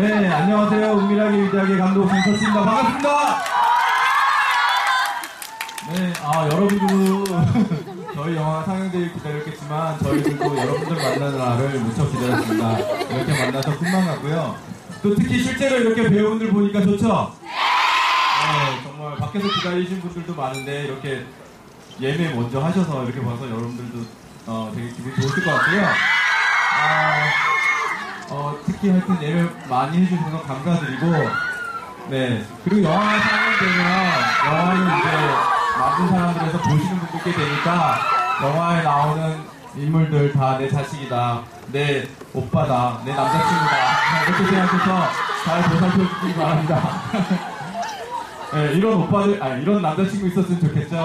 네, 안녕하세요. 은밀하게 위대하게 감독 정철수입니다. 반갑습니다. 네, 아, 여러분도 저희 영화 상영되길 기다렸겠지만 저희들도 여러분들 만나는 날을 무척 기다렸습니다. 이렇게 만나서 꿈만 같고요. 또 특히 실제로 이렇게 배우분들 보니까 좋죠? 네, 정말 밖에서 기다리신 분들도 많은데 이렇게 예매 먼저 하셔서 이렇게 봐서 여러분들도 어, 되게 기분 좋으실 것 같고요. 아, 어, 특히 하여튼 예매 많이 해주셔서 감사드리고, 네. 그리고 영화 상영되면, 영화는 이제 많은 사람들에서 보시는 분들께 되니까, 영화에 나오는 인물들 다 내 자식이다, 내 오빠다, 내 남자친구다, 이렇게 생각해서 잘 보살펴 주시기 바랍니다. 네, 이런 오빠들, 아, 이런 남자친구 있었으면 좋겠죠?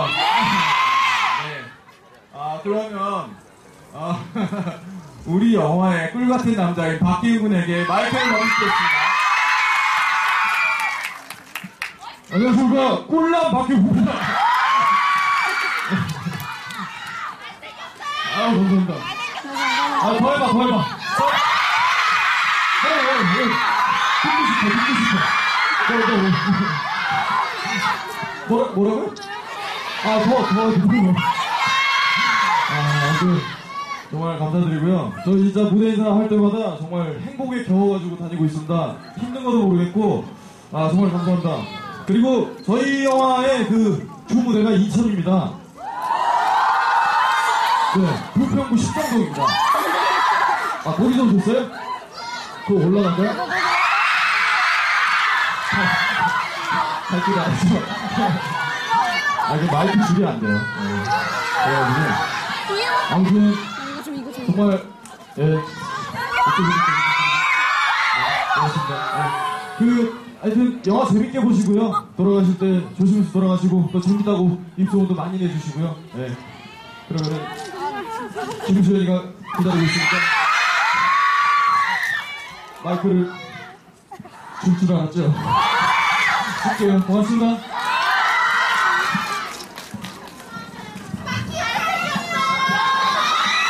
네. 아, 그러면, 어, 우리 영화의 꿀 같은 남자인 박기우 군에게 마이크를 넘기겠습니다. 안녕하십니까. 꿀남 박기우입니다. 아, 감사합니다. 아, 더 해봐, 더 해봐. 듣고 싶어, 듣고 싶어. 더, 더, 더. 뭐라, 뭐라고요? 아, 더, 더, 듣고 아, 아무튼 정말 감사드리고요. 저 진짜 무대 인사 할 때마다 정말 행복에 겨워가지고 다니고 있습니다. 힘든 것도 모르겠고, 아, 정말 감사합니다. 그리고 저희 영화의 그 주무대가 인천입니다. 네, 부평구 십정동입니다. 아, 거기 좀 줬어요? 그거 올라간거요 갈길 알았어. 아, 이게 마이크 줄이 안 돼요. 네. 그래가지고. 아무튼 정말 예 고맙습니다. 예. 그 하여튼 영화 재밌게 보시고요. 돌아가실 때 조심해서 돌아가시고 또 재밌다고 입소문도 많이 내주시고요. 예. 그러면은 김수현이가 기다리고 있으니까 마이크를 줄 줄 알았죠. 줄게요. 고맙습니다.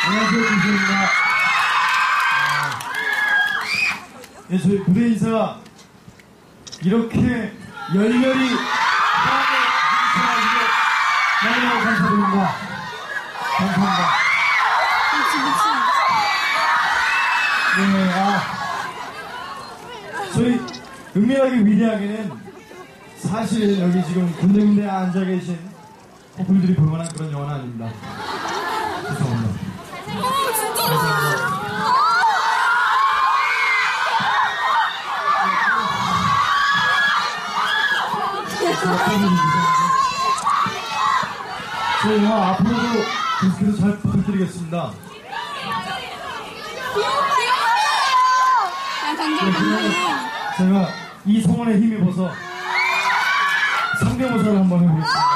안녕하세요, 김수현입니다. 예, 저희 무대 인사 이렇게 열렬히 인사해주셔서 너무너무 감사드립니다. 감사합니다. 네, 아, 저희 은밀하게 위대하게는 사실 여기 지금 군데군데 앉아 계신 커플들이 볼 만한 그런 영화는 아닙니다. 죄송합니다. 저희 영화 앞으로도 계속해서 잘 부탁드리겠습니다. 제가 이 성원에 힘입어서 상대모사를 한번 해보겠습니다.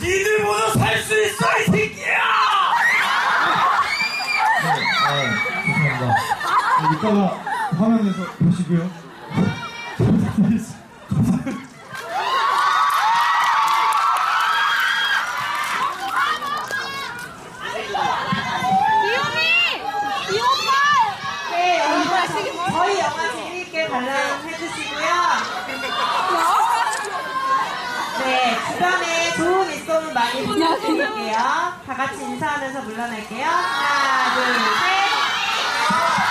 니들 모두 살수 있어 이 새끼야! 네, 아, 죄송합니다. 네, 이따가 화면에서 보시고요. 이 오빠 네, 여러분 저희 영화 재미있게 관람해주시고요. 네, 주변에 좋은 입소문 많이 부탁드릴게요. 다 같이 인사하면서 물러날게요. 하나, 둘, 셋.